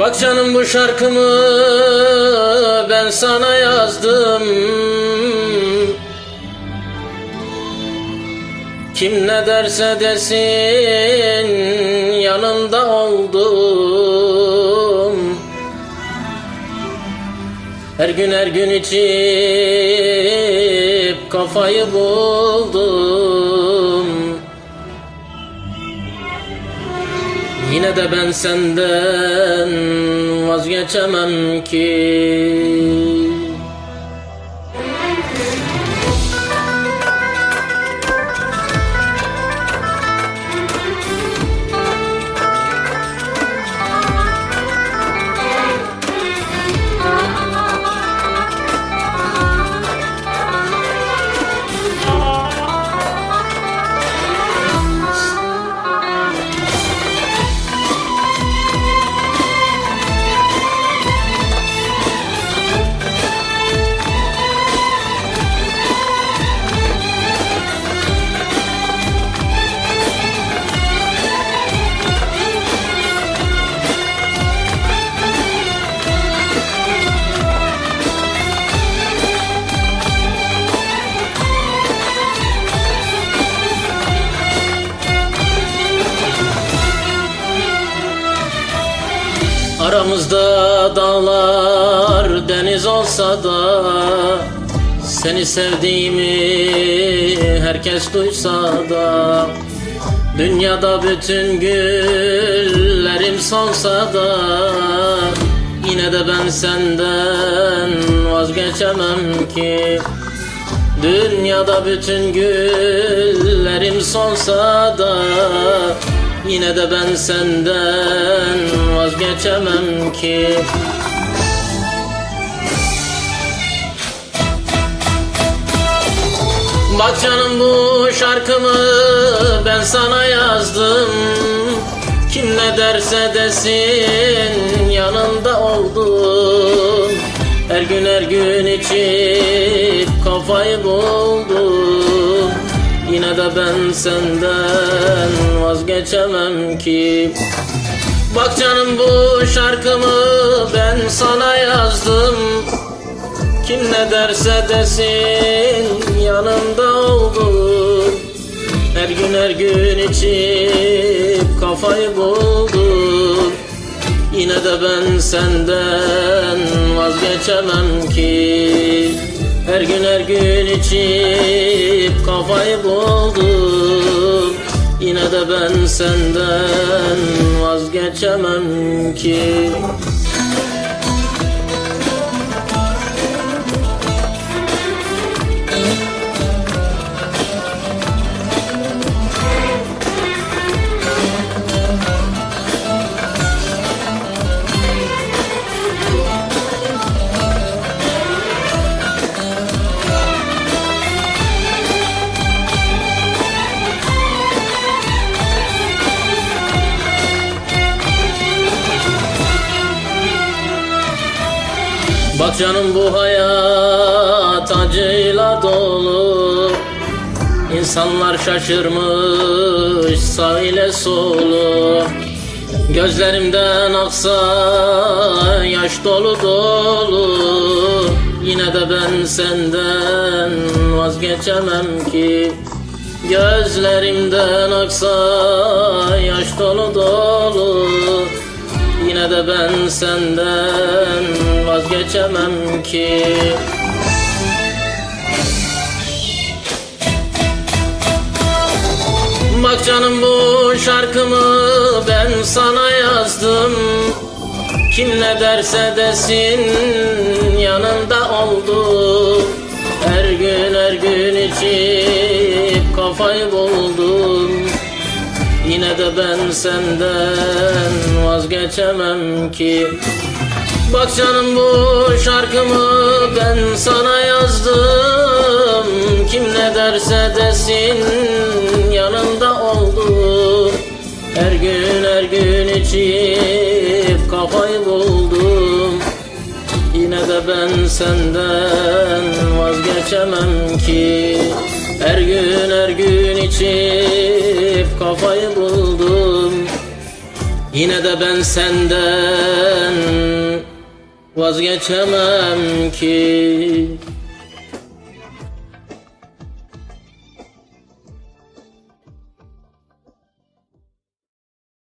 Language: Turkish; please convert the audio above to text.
Bak canım bu şarkımı ben sana yazdım. Kim ne derse desin yanında oldum. Her gün her gün içip kafayı buldum Yine de ben senden vazgeçemem ki Aramızda dağlar deniz olsa da Seni sevdiğimi herkes duysa da Dünyada bütün güllerim solsa da Yine de ben senden vazgeçemem ki. Dünyada bütün güllerim solsa da Yine de ben senden vazgeçemem ki. Bak canım bu şarkımı ben sana yazdım. Kim ne derse desin yanında oldum. Her gün her gün içip kafayı buldum Yine de ben senden vazgeçemem ki. Bak canım bu şarkımı ben sana yazdım. Kim ne derse desin yanında oldum Her gün her gün içip kafayı buldum Yine de ben senden vazgeçemem ki Her gün her gün içip kafayı buldum. Yine de ben senden vazgeçemem ki Bak canım bu hayat acıyla dolu. İnsanlar şaşırmış sağ ile solu. Gözlerimden aksa yaş dolu dolu. Yine de ben senden vazgeçemem ki. Gözlerimden aksa yaş dolu dolu Yine de ben senden vazgeçemem ki. Bak canım bu şarkımı ben sana yazdım. Kim ne derse desin yanında oldum Her gün her gün içip kafayı buldum Yine de ben senden vazgeçemem ki. Bak canım bu şarkımı ben sana yazdım. Kim ne derse desin yanında oldum Her gün her gün içip kafayı buldum. Yine de ben senden vazgeçemem ki. Her gün her gün içip kafayı buldum Yine de ben senden vazgeçemem ki